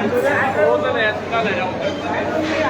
Ja, ja, ja.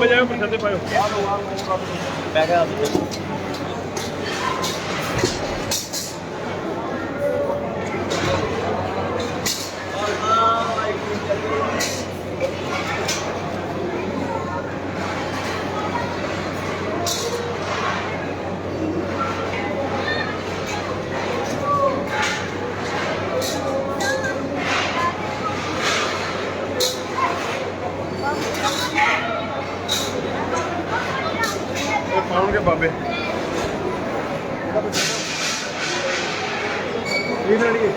ਬਜਾਏ ਪ੍ਰਸ਼ਾਦੇ ਪਾਇਓ। ਇਹ ਆਉਣਗੇ ਬਾਬੇ। ਇਹ ਨਾਲ ਹੀ